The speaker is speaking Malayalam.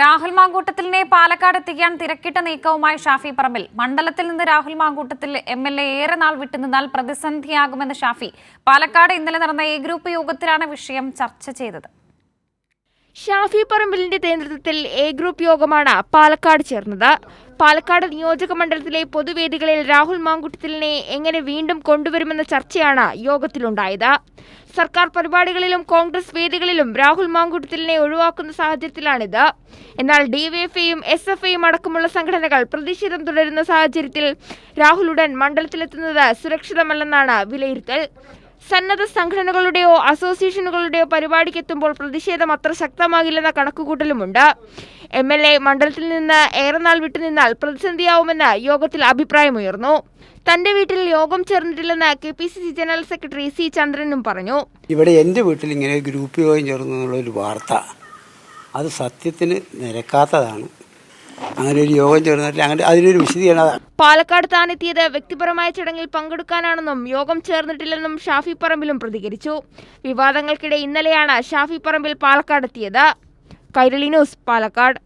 രാഹുൽ മാങ്കൂട്ടത്തിലിനെ പാലക്കാട് എത്തിക്കാൻ തിരക്കിട്ട നീക്കവുമായി ഷാഫി പറമ്പിൽ. മണ്ഡലത്തിൽ നിന്ന് Rahul Mamkootathil M L A ഏറെ നാൾ വിട്ടുനിന്നാൽ പ്രതിസന്ധിയാകുമെന്ന് ഷാഫി. പാലക്കാട് ഇന്നലെ നടന്ന എ ഗ്രൂപ്പ് യോഗത്തിലാണ് വിഷയം ചർച്ച ചെയ്തത്. ഷാഫി പറമ്പിലിന്റെ നേതൃത്വത്തിൽ എ ഗ്രൂപ്പ് യോഗമാണ് പാലക്കാട് ചേർന്നത്. പാലക്കാട് നിയോജക മണ്ഡലത്തിലെ പൊതുവേദികളിൽ രാഹുൽ മാങ്കുട്ടത്തിലിനെ എങ്ങനെ വീണ്ടും കൊണ്ടുവരുമെന്ന ചർച്ചയാണ് യോഗത്തിലുണ്ടായത്. സർക്കാർ പരിപാടികളിലും കോൺഗ്രസ് വേദികളിലും രാഹുൽ മാങ്കുട്ടത്തിലിനെ ഒഴിവാക്കുന്ന സാഹചര്യത്തിലാണിത്. എന്നാൽ ഡിവൈഎഫ്ഐയും എസ് എഫ് ഐയും അടക്കമുള്ള സംഘടനകൾ പ്രതിഷേധം തുടരുന്ന സാഹചര്യത്തിൽ രാഹുൽ ഉടൻ മണ്ഡലത്തിലെത്തുന്നത് സുരക്ഷിതമല്ലെന്നാണ് വിലയിരുത്തൽ. സന്നദ്ധ സംഘടനകളുടെയോ അസോസിയേഷനുകളുടെയോ പരിപാടിക്കെത്തുമ്പോൾ പ്രതിഷേധം അത്ര ശക്തമാകില്ലെന്ന കണക്കുകൂട്ടലുമുണ്ട്. എം എൽ എ മണ്ഡലത്തിൽ നിന്ന് ഏറെ നാൾ വിട്ടുനിന്നാൽ പ്രതിസന്ധിയാവുമെന്ന് യോഗത്തിൽ അഭിപ്രായമുയർന്നു. തന്റെ വീട്ടിൽ യോഗം ചേർന്നിട്ടില്ലെന്ന് K P C C general secretary C ചന്ദ്രനും പറഞ്ഞു. ഇവിടെ എന്റെ വീട്ടിൽ ഇങ്ങനെ ഒരു ഗ്രൂപ്പ് യോഗം ചേർന്നു എന്നുള്ളൊരു വാർത്ത അത് സത്യത്തിന് നിരക്കാത്തതാണ്. അങ്ങനെ ഒരു യോഗം ചേർന്നിട്ട് അങ്ങനെ അതിനൊരു വിശദീകരണം പാലക്കാട് താനെത്തിയത് വ്യക്തിപരമായ ചടങ്ങിൽ പങ്കെടുക്കാനാണെന്നും യോഗം ചേർന്നിട്ടില്ലെന്നും ഷാഫി പറമ്പിലും പ്രതികരിച്ചു. വിവാദങ്ങൾക്കിടെ ഇന്നലെയാണ് ഷാഫി പറമ്പിൽ പാലക്കാട് എത്തിയത് കൈരളി ന്യൂസ് പാലക്കാട്.